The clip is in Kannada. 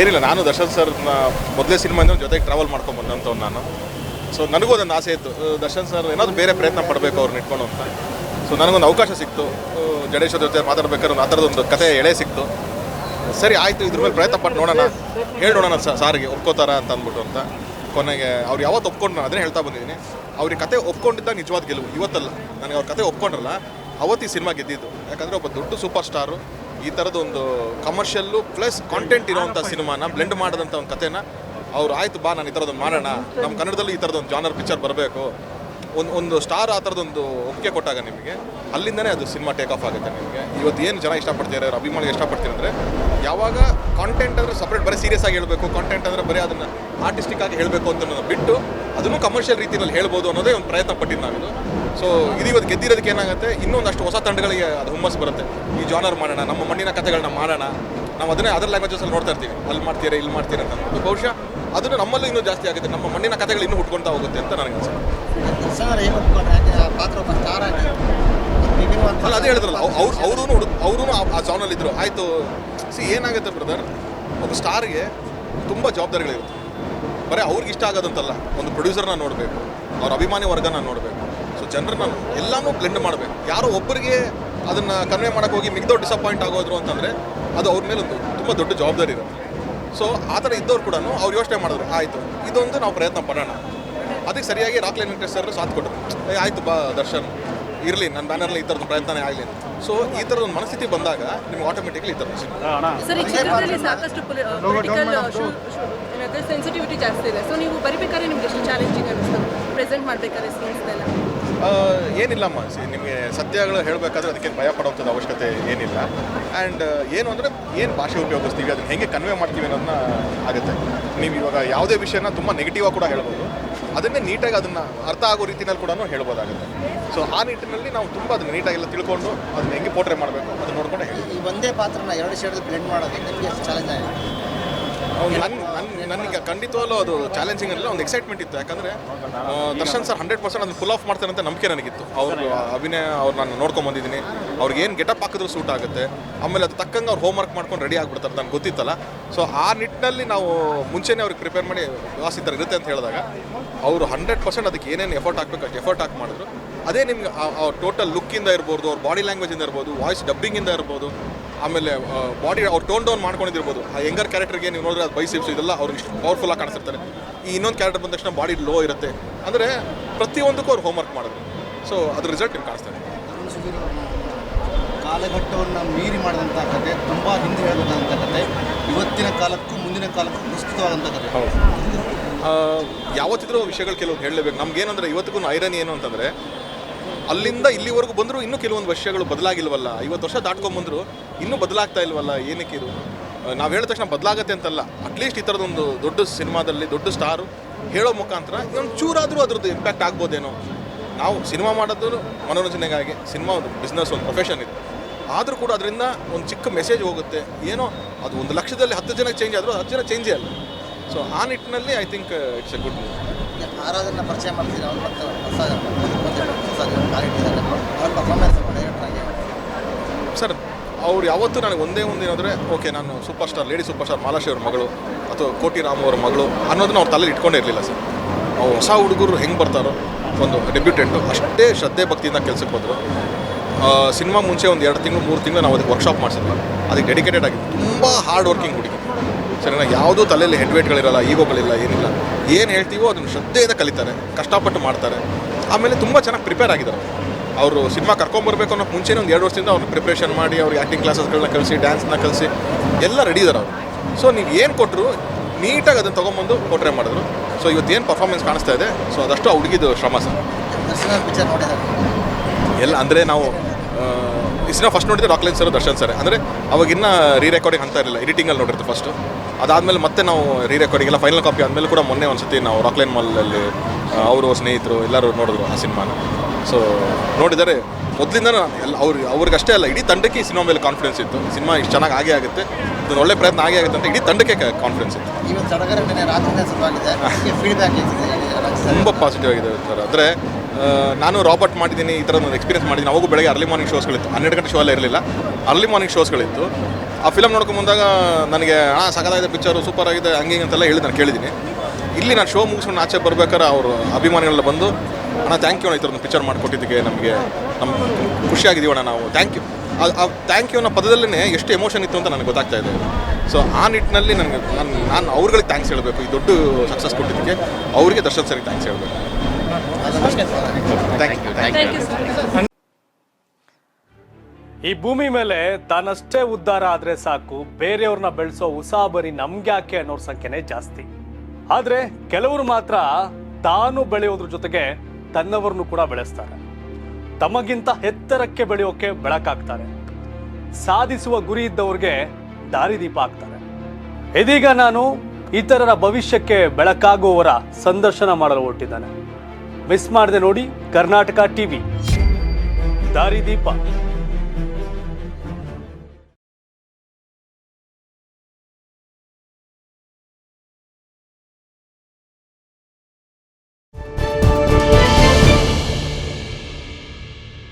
ಏನಿಲ್ಲ, ನಾನು ದರ್ಶನ್ ಸರ್ ಮೊದಲೇ ಸಿನಿಮಾಯಿಂದ ಜೊತೆಗೆ ಟ್ರಾವೆಲ್ ಮಾಡ್ಕೊಂಡು ಬಂದಂಥವ್ನು ನಾನು. ಸೊ ನನಗೂ ಅದೊಂದು ಆಸೆ ಇತ್ತು. ದರ್ಶನ್ ಸರ್ ಏನಾದರೂ ಬೇರೆ ಪ್ರಯತ್ನ ಪಡಬೇಕು ಅವ್ರನ್ನ ಇಟ್ಕೊಂಡು ಅಂತ. ಸೊ ನನಗೊಂದು ಅವಕಾಶ ಸಿಕ್ತು. ಜಡೇಶ್ವರ ಜಡೇಶ್ ಜೊತೆ ಮಾತಾಡ್ಬೇಕಾದ್ರೆ ಆ ಥರದೊಂದು ಕತೆ ಎಳೆ ಸಿಕ್ತು. ಸರಿ, ಆಯಿತು, ಇದ್ರ ಮೇಲೆ ಪ್ರಯತ್ನ ಪಟ್ಟು ನೋಡೋಣ. ಹೇಳಿ ನೋಡೋಣ ಸಾರಿಗೆ, ಒಪ್ಕೋತಾರ ಅಂತ ಅಂದ್ಬಿಟ್ಟು ಅಂತ. ಕೊನೆಗೆ ಅವ್ರು ಯಾವತ್ತು ಒಪ್ಕೊಂಡು ನಾನು ಅದನ್ನೇ ಹೇಳ್ತಾ ಬಂದಿದ್ದೀನಿ. ಅವ್ರಿಗೆ ಕತೆ ಒಪ್ಕೊಂಡಿದ್ದಾಗ ನಿಜವಾದ ಗೆಲುವು. ಇವತ್ತಲ್ಲ. ನನಗೆ ಅವ್ರ ಕತೆ ಒಪ್ಕೊಂಡ್ರಲ್ಲ, ಅವತ್ತು ಈ ಸಿನಿಮಾ ಗೆದ್ದಿದ್ದು. ಯಾಕಂದರೆ ಒಬ್ಬ ದೊಡ್ಡ ಸೂಪರ್ ಸ್ಟಾರು ಈ ಥರದ ಒಂದು ಕಮರ್ಷಿಯಲ್ಲು ಪ್ಲಸ್ ಕಾಂಟೆಂಟ್ ಇರೋವಂಥ ಸಿನಿಮಾನ ಬ್ಲೆಂಡ್ ಮಾಡಿದಂಥ ಒಂದು ಕಥೆನ ಅವ್ರು ಆಯ್ತು ಬಾ ನಾನು ಈ ಥರದೊಂದು ಮಾಡೋಣ. ನಮ್ಮ ಕನ್ನಡದಲ್ಲಿ ಈ ಥರದೊಂದು ಜಾನರ್ ಪಿಕ್ಚರ್ ಬರಬೇಕು. ಒಂದು ಒಂದು ಸ್ಟಾರ್ ಆ ಥರದೊಂದು ಒಪ್ಪಿಗೆ ಕೊಟ್ಟಾಗ ನಿಮಗೆ, ಅಲ್ಲಿಂದನೇ ಅದು ಸಿನಿಮಾ ಟೇಕ್ ಆಫ್ ಆಗುತ್ತೆ ನಿಮಗೆ. ಇವತ್ತು ಏನು ಜನ ಇಷ್ಟಪಡ್ತಾರೆ ಅವ್ರ ಅಭಿಮಾನಿಗೆ ಇಷ್ಟಪಡ್ತೀರಿ ಅಂದರೆ, ಯಾವಾಗ ಕಾಂಟೆಂಟ್ ಅಂದರೆ ಸಪ್ರೇಟ್ ಬರೀ ಸೀರಿಯಸ್ ಆಗಿ ಹೇಳಬೇಕು ಕಾಂಟೆಂಟ್ ಅಂದರೆ ಬರೀ ಅದನ್ನು ಆರ್ಟಿಸ್ಟಿಕ್ ಆಗಿ ಹೇಳಬೇಕು ಅಂತ ಬಿಟ್ಟು ಅದನ್ನು ಕಮರ್ಷಿಯಲ್ ರೀತಿಯಲ್ಲಿ ಹೇಳ್ಬೋದು ಅನ್ನೋದೇ ಒಂದು ಪ್ರಯತ್ನ ಪಟ್ಟಿದ್ದು ನಾವಿದು. ಸೊ ಇದು ಇವತ್ತು ಗೆದ್ದಿರೋದಕ್ಕೆ ಏನಾಗುತ್ತೆ, ಇನ್ನೊಂದಷ್ಟು ಹೊಸ ತಂಡಗಳಿಗೆ ಅದು ಹುಮ್ಮಸ್ ಬರುತ್ತೆ. ಈ ಜಾನರ್ ಮಾಡೋಣ, ನಮ್ಮ ಮಣ್ಣಿನ ಕಥೆಗಳನ್ನ ಮಾಡೋಣ, ನಾವು ಅದನ್ನೇ ಅದರ್ ಲ್ಯಾಂಗ್ವೇಜಸ್ಸಲ್ಲಿ ನೋಡ್ತಾ ಇರ್ತೀವಿ. ಅಲ್ಲಿ ಮಾಡ್ತೀರಾ, ಇಲ್ಲಿ ಮಾಡ್ತೀರಾ ಅಂತ. ಬಹುಶಃ ಅದನ್ನು ನಮ್ಮಲ್ಲೂ ಇನ್ನೂ ಜಾಸ್ತಿ ಆಗುತ್ತೆ ನಮ್ಮ ಮಣ್ಣಿನ ಕಥೆಗಳು ಇನ್ನೂ ಹುಟ್ಕೊಳ್ತಾ ಹೋಗುತ್ತೆ ಅಂತ ನನಗೆ ಅನ್ಸುತ್ತೆ. ದರ್ಶನ್ ಏನು ಪಾತ್ರ ಅಲ್ಲ ಅದೇ ಹೇಳಿದ್ರಲ್ಲ ಅವ್ರು ಅವ್ರೂ ಅವ್ರೂ ಆ ಜಾನಲ್ಲಿ ಇದ್ರು. ಆಯಿತು. ಸಿ ಏನಾಗುತ್ತೆ ಬ್ರದರ್ ಒಬ್ಬ ಸ್ಟಾರ್ಗೆ ತುಂಬ ಜವಾಬ್ದಾರಿಗಳಿರುತ್ತೆ ಬರೀ ಅವ್ರಿಗೆ ಇಷ್ಟ ಆಗೋದಂತಲ್ಲ. ಒಂದು ಪ್ರೊಡ್ಯೂಸರ್ನ ನೋಡಬೇಕು. ಅವ್ರ ಅಭಿಮಾನಿ ವರ್ಗನ ನೋಡಬೇಕು. ಸೊ ಜನರನ್ನ ಎಲ್ಲನೂ ಬ್ಲೆಂಡ್ ಮಾಡಬೇಕು. ಯಾರೋ ಒಬ್ಬರಿಗೆ ಅದನ್ನು ಕನ್ವೆ ಮಾಡೋಕ್ಕೆ ಹೋಗಿ ಮಿಗ್ದೋ ಡಿಸಪಾಯಿಂಟ್ ಆಗೋದ್ರು ಅಂತಂದರೆ ಅದು ಅವ್ರ ಮೇಲೆ ಒಂದು ತುಂಬ ದೊಡ್ಡ ಜವಾಬ್ದಾರಿ ಇರುತ್ತೆ. ಸೊ ಆ ಥರ ಇದ್ದವ್ರು ಕೂಡ ಅವ್ರು ಯೋಚನೆ ಮಾಡಿದ್ರು ಆಯಿತು ಇದೊಂದು ನಾವು ಪ್ರಯತ್ನ ಪಡೋಣ ಅದಕ್ಕೆ ಸರಿಯಾಗಿ ರಾಕ್ಲೈನ್ ವೆಂಕಟೇಶ್ ಸರ್ ಸಾಥ್ ಕೊಟ್ಟರು. ಆಯಿತು ಬಾ ದರ್ಶನ್ ಇರಲಿ ನನ್ನ ಬ್ಯಾನರ್ಲಿ ಈ ಥರದ್ದು ಪ್ರಯತ್ನನೇ ಆಗಲಿ ಸೊ ಈ ಥರದ ಒಂದು ಮನಸ್ಥಿತಿ ಬಂದಾಗ ನಿಮ್ಗೆ ಆಟೋಮೆಟಿಕ್ಲಿ ಈ ಥರ ಸಿಗುತ್ತೆ. ಸರ್ ಈ ಚಿತ್ರದಲ್ಲಿ ಸಾಕಷ್ಟು ಪೊಲಿಟಿಕಲ್ ಸೆನ್ಸಿಟಿವಿಟಿ ಜಾಸ್ತಿ ಇದೆ. ಸೊ ನೀವು ಬರಿಬೇಕಾದ್ರೆ ನಿಮ್ಗೆ ಎಷ್ಟು ಚಾಲೆಂಜಿಂಗ್ ಅನಿಸ್ತು ಪ್ರೆಸೆಂಟ್ ಮಾಡಬೇಕಾದ್ರೆ ಸೀನ್ಸ್ನೆಲ್ಲ ಏನಿಲ್ಲಮ್ಮ ನಿಮಗೆ ಸತ್ಯಗಳು ಹೇಳಬೇಕಾದ್ರೆ ಅದಕ್ಕೆ ಭಯ ಪಡುವಂಥದ್ದು ಅವಶ್ಯಕತೆ ಏನಿಲ್ಲ. ಆ್ಯಂಡ್ ಏನು ಅಂದರೆ ಏನು ಭಾಷೆ ಉಪಯೋಗಿಸ್ತೀವಿ ಅದನ್ನು ಹೇಗೆ ಕನ್ವೆ ಮಾಡ್ತೀವಿ ಅನ್ನೋದನ್ನ ಆಗುತ್ತೆ. ನೀವು ಇವಾಗ ಯಾವುದೇ ವಿಷಯನ ತುಂಬ ನೆಗೆಟಿವ್ ಆಗಿ ಕೂಡ ಹೇಳ್ಬೋದು. ಅದನ್ನೇ ನೀಟಾಗಿ ಅದನ್ನು ಅರ್ಥ ಆಗೋ ರೀತಿಯಲ್ಲಿ ಕೂಡ ಹೇಳ್ಬೋದಾಗುತ್ತೆ. ಸೊ ಆ ನಿಟ್ಟಿನಲ್ಲಿ ನಾವು ತುಂಬ ಅದನ್ನು ನೀಟಾಗೆಲ್ಲ ತಿಳ್ಕೊಂಡು ಅದನ್ನ ಹೆಂಗೆ ಪೋಟ್ರೆ ಮಾಡಬೇಕು ಅದನ್ನ ನೋಡ್ಕೊಂಡು ಹೇಳಿ ಈ ಒಂದೇ ಪಾತ್ರನ ಎರಡು ಶೇಡಲ್ಲಿ ಬ್ಲೆಂಡ್ ಮಾಡೋದು ಚಾಲೆಂಜ್ ಆಗಿದೆ? ನನ್ನ ನನಗೆ ಖಂಡಿತವಾಗ್ಲೂ ಅದು ಚಾಲೆಂಜಿಂಗ್ ಅಲ್ಲ, ಒಂದು ಎಕ್ಸೈಟ್ಮೆಂಟ್ ಇತ್ತು. ಯಾಕಂದರೆ ದರ್ಶನ್ ಸರ್ ಹಂಡ್ರೆಡ್ ಪರ್ಸೆಂಟ್ ಅದನ್ನು ಫುಲ್ ಆಫ್ ಮಾಡ್ತಾರೆ ಅಂತ ನಂಬಿಕೆ ನನಗಿತ್ತು. ಅವರು ಅಭಿನಯ, ಅವ್ರು ನಾನು ನೋಡ್ಕೊಂಡ್ ಬಂದಿದ್ದೀನಿ. ಅವ್ರಿಗೆ ಏನು ಗೆಟಪ್ ಹಾಕಿದ್ರು ಸೂಟ್ ಆಗುತ್ತೆ. ಆಮೇಲೆ ಅದು ತಕ್ಕಂಗೆ ಅವ್ರು ಹೋಮ್ವರ್ಕ್ ಮಾಡ್ಕೊಂಡು ರೆಡಿ ಆಗಿಬಿಡ್ತಾರೆ ನನಗೆ ಗೊತ್ತಿತ್ತಲ್ಲ. ಸೊ ಆ ನಿಟ್ಟಿನಲ್ಲಿ ನಾವು ಮುಂಚೆನೇ ಅವ್ರಿಗೆ ಪ್ರಿಪೇರ್ ಮಾಡಿ ವ್ಯವಸ್ಥೆ ಇರುತ್ತೆ ಅಂತ ಹೇಳಿದಾಗ, ಅವರು ಹಂಡ್ರೆಡ್ ಪರ್ಸೆಂಟ್ ಅದಕ್ಕೆ ಏನೇನು ಎಫರ್ಟ್ ಹಾಕಬೇಕು ಅಷ್ಟು ಎಫರ್ಟ್ ಹಾಕಿ ಮಾಡಿದ್ರು. ಅದೇ ನಿಮ್ಗೆ ಟೋಟಲ್ ಲುಕ್ಕಿಂದ ಇರ್ಬೋದು ಅವ್ರ ಬಾಡಿ ಲ್ಯಾಂಗ್ವೇಜಿಂದ ಇರ್ಬೋದು ವಾಯ್ಸ್ ಡಬ್ಬಿಂಗಿಂದ ಇರ್ಬೋದು ಆಮೇಲೆ ಬಾಡಿ ಅವ್ರು ಟೋನ್ ಡೌನ್ ಮಾಡ್ಕೊಂಡಿರ್ಬೋದು ಆ ಯಂಗರ್ ಕ್ಯಾರೆಕ್ಟರ್ಗೆ ನೀವು ನೋಡಿದ್ರೆ ಅದು ಬೈಸಿಪ್ಸ್ ಇದೆಲ್ಲ ಅವ್ರಿಗೆ ಇಷ್ಟು ಪವರ್ಫುಲ್ ಆಗಿ ಕಾಣಿಸ್ತಿರ್ತಾರೆ ಈ ಇನ್ನೊಂದು ಕ್ಯಾರೆಕ್ಟರ್ ಬಂದ ತಕ್ಷಣ ಬಾಡಿ ಲೋ ಇರುತ್ತೆ. ಅಂದರೆ ಪ್ರತಿಯೊಂದಕ್ಕೂ ಅವ್ರು ಹೋಮ್ವರ್ಕ್ ಮಾಡಿದ್ರು. ಸೊ ಅದ್ರ ರಿಸಲ್ಟ್ ನಿಮ್ಗೆ ಕಾಣಿಸ್ತಾರೆ ಕಾಲಘಟ್ಟವನ್ನು ಮೀರಿ ಮಾಡಿದಂಥ ಕತೆ ತುಂಬ ಹಿಂದೆ ಹೇಳಬೇಕಾದಂಥ ಕತೆ ಇವತ್ತಿನ ಕಾಲಕ್ಕೂ ಮುಂದಿನ ಕಾಲಕ್ಕೂ ಪ್ರಸ್ತುತವಾದಂಥ ಕತೆ. ಆ, ಯಾವತ್ತಿದ್ರೂ ವಿಷಯಗಳು ಕೆಲವೊಂದು ಹೇಳಲೇಬೇಕು. ನಮ್ಗೇನಂದ್ರೆ ಇವತ್ತಿಗೂ ಐರನ್ ಏನು ಅಂತಂದರೆ ಅಲ್ಲಿಂದ ಇಲ್ಲಿವರೆಗೂ ಬಂದರೂ ಇನ್ನೂ ಕೆಲವೊಂದು ವರ್ಷಗಳು ಬದಲಾಗಿಲ್ವಲ್ಲ? ಐವತ್ತು ವರ್ಷ ದಾಟ್ಕೊಂಬಂದ್ರು ಇನ್ನೂ ಬದಲಾಗ್ತಾ ಇಲ್ವಲ್ಲ? ಏನಕ್ಕೆ ಇದು? ನಾವು ಹೇಳಿದ ತಕ್ಷಣ ಬದಲಾಗತ್ತೆ ಅಂತಲ್ಲ. ಅಟ್ಲೀಸ್ಟ್ ಈ ಥರದೊಂದು ದೊಡ್ಡ ಸಿನಿಮಾದಲ್ಲಿ, ದೊಡ್ಡ ಸ್ಟಾರು ಹೇಳೋ ಮುಖಾಂತರ ಇನ್ನೊಂದು ಚೂರಾದರೂ ಅದರದ್ದು ಇಂಪ್ಯಾಕ್ಟ್ ಆಗ್ಬೋದೇನೋ? ನಾವು ಸಿನಿಮಾ ಮಾಡೋದು ಮನೋರಂಜನೆಗಾಗಿ, ಸಿನಿಮಾ ಒಂದು ಬಿಸ್ನೆಸ್ ಒಂದು ಪ್ರೊಫೆಷನ್ ಇದೆ. ಆದರೂ ಕೂಡ ಅದರಿಂದ ಒಂದು ಚಿಕ್ಕ ಮೆಸೇಜ್ ಹೋಗುತ್ತೆ. ಏನೋ, ಅದು ಒಂದು ಲಕ್ಷದಲ್ಲಿ ಹತ್ತು ಜನ ಚೇಂಜ್ ಆದರೂ ಹತ್ತು ಜನ ಚೇಂಜೇ ಅಲ್ಲ. ಸೊ ಆ ನಿಟ್ಟಿನಲ್ಲಿ I think it's a good movie Aradhana ಪರಿಚಯ ಮಾಡ್ತೀನಿ ಅವ್ರು ಮತ್ತೆ ಹೊಸ ಹೊಸ ಅವ್ರ ಪರ್ಫಾರ್ಮೆನ್ಸ್ ಸರ್, ಅವ್ರು ಯಾವತ್ತೂ ನನಗೆ ಒಂದೇ ಒಂದು ಏನಂದರೆ ಓಕೆ ನಾನು super star lady super star Malashri ಅವ್ರ ಮಗಳು ಅಥವಾ ಕೋಟಿ ರಾಮ್ ಅವ್ರ ಮಗಳು ಅನ್ನೋದನ್ನ ಅವ್ರ ತಲೆಯಲ್ಲಿ ಇಟ್ಕೊಂಡಿರಲಿಲ್ಲ ಸರ್. ಅವ್ರು ಹೊಸ ಹುಡುಗರು ಹೆಂಗೆ ಬರ್ತಾರೋ ಒಂದು ಡೆಬ್ಯೂಟೆಂಟು ಅಷ್ಟೇ ಶ್ರದ್ಧೆ ಭಕ್ತಿಯಿಂದ ಕೆಲಸಕ್ಕೆ ಬಂದರು ಸಿನಿಮಾ ಮುಂಚೆ ಒಂದು ಎರಡು ತಿಂಗಳು, ಮೂರು ತಿಂಗಳು ನಾವು ಅದಕ್ಕೆ ವರ್ಕ್ಶಾಪ್ ಮಾಡಿಸಿದ್ವಿ. ಅದಕ್ಕೆ ಡೆಡಿಕೇಟೆಡ್ ಆಗಿ ತುಂಬ ಹಾರ್ಡ್ ವರ್ಕಿಂಗ್ ಹುಡುಗಿ. ಸರಿನಾ ಯಾವುದೂ ತಲೆಯಲ್ಲಿ ಹೆಡ್ವೇಟ್ಗಳಿರಲ್ಲ ಈಗೋಗಳಿಲ್ಲ ಏನಿಲ್ಲ. ಏನು ಹೇಳ್ತೀವೋ ಅದನ್ನು ಶ್ರದ್ಧೆಯಿಂದ ಕಲಿತಾರೆ ಕಷ್ಟಪಟ್ಟು ಮಾಡ್ತಾರೆ. ಆಮೇಲೆ ತುಂಬ ಚೆನ್ನಾಗಿ ಪ್ರಿಪೇರ್ ಆಗಿದ್ದಾರೆ. ಅವರು ಸಿನಿಮಾ ಕರ್ಕೊಂಬರ್ಬೇಕು ಅನ್ನೋ ಮುಂಚೆನೇ ಒಂದು ಎರಡು ವರ್ಷದಿಂದ ಅವ್ರನ್ನ ಪ್ರಿಪ್ರೇಷನ್ ಮಾಡಿ ಅವ್ರಿಗೆ ಆ್ಯಕ್ಟಿಂಗ್ ಕ್ಲಾಸಸ್ಗಳನ್ನ ಕಲಿಸಿ ಡ್ಯಾನ್ಸ್ನ ಕಲಿಸಿ ಎಲ್ಲ ರೆಡಿ ಇದ್ದಾರೆ ಅವರು. ಸೊ ನೀವು ಏನು ಕೊಟ್ಟರು ನೀಟಾಗಿ ಅದನ್ನು ತೊಗೊಂಬಂದು ಪೋಟ್ರೆ ಮಾಡಿದ್ರು. ಸೊ ಇವತ್ತೇನು ಪರ್ಫಾರ್ಮೆನ್ಸ್ ಕಾಣಿಸ್ತಾ ಇದೆ ಸೊ ಅದಷ್ಟು ಆ ಹುಡುಗಿದು ಶ್ರಮ ಸರ್. ಎಲ್ಲ ಅಂದರೆ ನಾವು ಈ ಸಿನಿಮಾ ಫಸ್ಟ್ ನೋಡಿದ್ರೆ ರಾಕ್ಲೈನ್ ಸರ್ ದರ್ಶನ್ ಸರ್ ಅಂದರೆ ಅವಾಗಿನ್ನ ರೀ ರೆಕಾರ್ಡಿಂಗ್ ಅಂತ ಇರಲಿಲ್ಲ ಎಡಿಟಿಂಗಲ್ಲಿ ನೋಡಿರ್ತೀವಿ ಫಸ್ಟು ಅದಾದಮೇಲೆ ಮತ್ತೆ ನಾವು ರೀ ರೆಕಾರ್ಡಿಂಗ್ ಎಲ್ಲ ಫೈನಲ್ ಕಾಪಿ ಆದಮೇಲೆ ಕೂಡ ಮೊನ್ನೆ ಒಂದು ಸತಿ ನಾವು ರಾಕ್ಲೈನ್ ಮಾಲಲ್ಲಿ ಅವರು ಸ್ನೇಹಿತರು ಎಲ್ಲರೂ ನೋಡಿದ್ರು ಆ ಸಿನಿಮಾನ. ಸೊ ನೋಡಿದರೆ ಮೊದಲಿಂದ ಎಲ್ಲ ಅವ್ರು ಅವ್ರಿಗಷ್ಟೇ ಅಲ್ಲ ಇಡೀ ತಂಡಕ್ಕೆ ಈ ಸಿನಿಮಾ ಮೇಲೆ ಕಾನ್ಫಿಡೆನ್ಸ್ ಇತ್ತು. ಸಿನಿಮಾ ಇಷ್ಟು ಚೆನ್ನಾಗಿ ಆಗೇ ಆಗುತ್ತೆ ಇದೊಂದು ಒಳ್ಳೆ ಪ್ರಯತ್ನ ಆಗೇ ಆಗುತ್ತೆ ಅಂತ ಇಡೀ ತಂಡಕ್ಕೆ ಕಾನ್ಫಿಡೆನ್ಸ್ ಇತ್ತು. ತುಂಬ ಪಾಸಿಟಿವ್ ಆಗಿದೆ ಸರ್ ಅಂದರೆ ನಾನು ರಾಬರ್ಟ್ ಮಾಡಿದ್ದೀನಿ, ಈ ಥರ ಒಂದು ಎಕ್ಸ್ಪೀರಿಯನ್ಸ್ ಮಾಡಿದ್ದೀನಿ. ಅವಾಗೂ ಬೆಳಗ್ಗೆ ಅರ್ಲಿ ಮಾರ್ನಿಂಗ್ ಶೋಸ್ಗಳಿತ್ತು ಹನ್ನೆರಡು ಗಂಟೆ ಶೋ ಎಲ್ಲ ಇರಲಿಲ್ಲ. ಅರ್ಲಿ ಮಾರ್ನಿಂಗ್ ಶೋಸ್ಗಳಿತ್ತು ಆ ಫಿಲಮ್ ನೋಡ್ಕೊಂಡು ಬಂದಾಗ ನನಗೆ, ಹಾಂ ಸಗದಾಗಿದೆ ಪಿಕ್ಚರು ಸೂಪರ್ ಆಗಿದೆ, ಹಂಗೆ ಅಂತೆಲ್ಲ ಹೇಳಿ ನಾನು ಕೇಳಿದ್ದೀನಿ. ಇಲ್ಲಿ ನಾನು ಶೋ ಮುಗಿಸ್ಕೊಂಡು ಆಚೆ ಬರ್ಬೇಕಾದ್ರೆ ಅವರು ಅಭಿಮಾನಿಗಳೆಲ್ಲ ಬಂದು, ಅಣ್ಣ ಥ್ಯಾಂಕ್ ಯು ಅಣ್ಣ, ಈ ಥರ ಪಿಕ್ಚರ್ ಮಾಡಿಕೊಟ್ಟಿದ್ದಕ್ಕೆ ನಮಗೆ ನಮ್ಮ ಖುಷಿಯಾಗಿದ್ದೀವಿ ಅಣ್ಣ ನಾವು ಥ್ಯಾಂಕ್ ಯು ಆ ಥ್ಯಾಂಕ್ ಯು ಅನ್ನೋ ಪದದಲ್ಲೇ ಎಷ್ಟು ಎಮೋಷನ್ ಇತ್ತು ಅಂತ ನನಗೆ ಗೊತ್ತಾಗ್ತಾ ಇದೆ. ಸೊ ಆ ನಿಟ್ಟಿನಲ್ಲಿ ನನಗೆ, ನಾನು ನಾನು ಅವ್ರುಗಳಿಗೆ ಥ್ಯಾಂಕ್ಸ್ ಹೇಳಬೇಕು. ಈ ದೊಡ್ಡ ಸಕ್ಸಸ್ ಕೊಟ್ಟಿದ್ದಕ್ಕೆ ಅವರಿಗೆ ದರ್ಶನ್ ಸರಿಗೆ ಥ್ಯಾಂಕ್ಸ್ ಹೇಳಬೇಕು. ಈ ಭೂಮಿ ಮೇಲೆ ತಾನಷ್ಟೇ ಉದ್ಧಾರ ಆದ್ರೆ ಸಾಕು, ಬೇರೆಯವ್ರನ್ನ ಬೆಳೆಸೋ ಉಸಾಬರಿ ನಮ್ಗ್ಯಾಕೆ ಅನ್ನೋರ್ ಸಂಖ್ಯೆನೇ ಜಾಸ್ತಿ. ಆದ್ರೆ ಕೆಲವರು ಮಾತ್ರ ತಾನು ಬೆಳೆಯೋದ್ರ ಜೊತೆಗೆ ತನ್ನವರನ್ನು ಕೂಡ ಬೆಳೆಸ್ತಾರೆ. ತಮಗಿಂತ ಎತ್ತರಕ್ಕೆ ಬೆಳೆಯೋಕೆ ಬೆಳಕಾಗ್ತಾರೆ. ಸಾಧಿಸುವ ಗುರಿ ಇದ್ದವ್ರಿಗೆ ದಾರಿದೀಪ ಆಗ್ತಾರೆ ಇದೀಗ ನಾನು ಇತರರ ಭವಿಷ್ಯಕ್ಕೆ ಬೆಳಕಾಗುವವರ ಸಂದರ್ಶನ ಮಾಡಲು ಹೊರಟಿದ್ದಾನೆ. ಮಿಸ್ ಮಾಡದೆ ನೋಡಿ ಕರ್ನಾಟಕ ಟಿವಿ. ದಾರಿದೀಪ